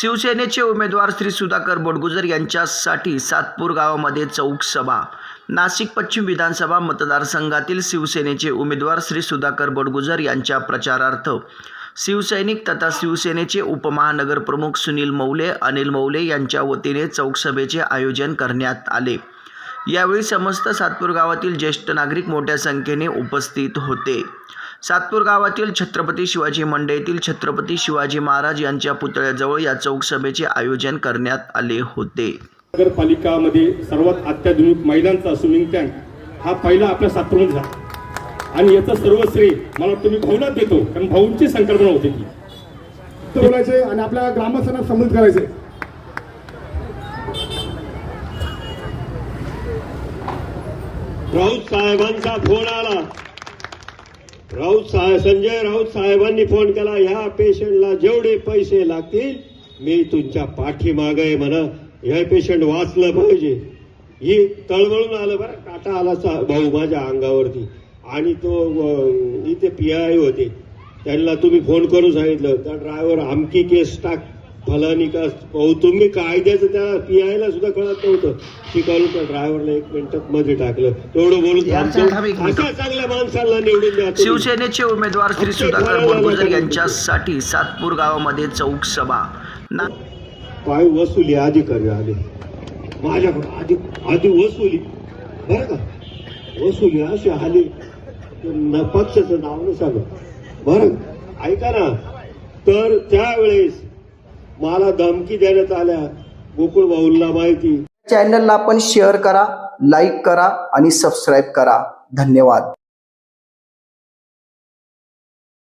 शिवसेनेचे उमेदवार श्री सुधाकर बोडगुजर यांच्यासाठी सातपूर गावामध्ये चौक सभा. नाशिक पश्चिम विधानसभा मतदारसंघातील शिवसेनेचे उमेदवार श्री सुधाकर बोडगुजर यांच्या प्रचारार्थ. शिवसैनिक तथा शिवसेनेचे उपमहानगर प्रमुख सुनील मौले अनिल मौले यांच्या वतीने चौकसभेचे आयोजन करण्यात आले. यावेळी समस्त सातपूर गावातील ज्येष्ठ नागरिक मोठ्या संख्येने उपस्थित होते. सातपूर गावातील छत्रपती शिवाजी मंडईतील छत्रपती शिवाजी महाराज यांच्या पुतळ्याजवळ या चौकसभेचे आयोजन करण्यात आले होते. नगरपालिकामध्ये सर्वात अत्याधुनिक मैदानचा स्विमिंग टँक हा पहिला आपल्या सातपूरमध्ये झाला. आणि याचं सर्व श्रेय मला मी भाऊलाच देतो कारण भाऊंची संकल्पना होती ती. तर बोलायचे आणि आपल्या ग्रामस्थांना समृद्ध करायचे. राऊत साहेबांचा फोन आला. राऊत साहेब संजय राऊत साहेबांनी फोन केला ह्या पेशंटला जेवढे पैसे लागतील मी तुमच्या पाठीमाग आहे म्हणा. हे पेशंट वाचलं पाहिजे. ही तळमळून आलं बरं काटा आला भाऊ माझ्या अंगावरती. आणि तो इथे पी आय होते. त्यांना तुम्ही फोन करून सांगितलं त्या ड्रायव्हर आमकी केस टाक. फलानी का भाऊ तुम्ही कायद्याचं त्या पी आयला सुद्धा कळत नव्हतं. शिकवलं त्या ड्रायव्हरला एक मिनिटात मध्ये टाकलं. तेवढं बोलून. अशा चांगल्या माणसाला निवडून द्या. शिवसेनेचे उमेदवार श्री सुधाकर बोडगुजर यांच्यासाठी सातपूर गावामध्ये चौक सभा. काय वसुली अधिकारी आले. माझ्याकडे आधी आधी वसुली. बरं का? वसुली अशी आली. पक्षाचं नाव न सांग. बरं? ऐका ना. तर त्यावेळेस मला धमकी देण्यात आल्या. गोकुळ भाऊला माहिती. चॅनलला आपण शेअर करा लाईक करा आणि सबस्क्राईब करा. धन्यवाद.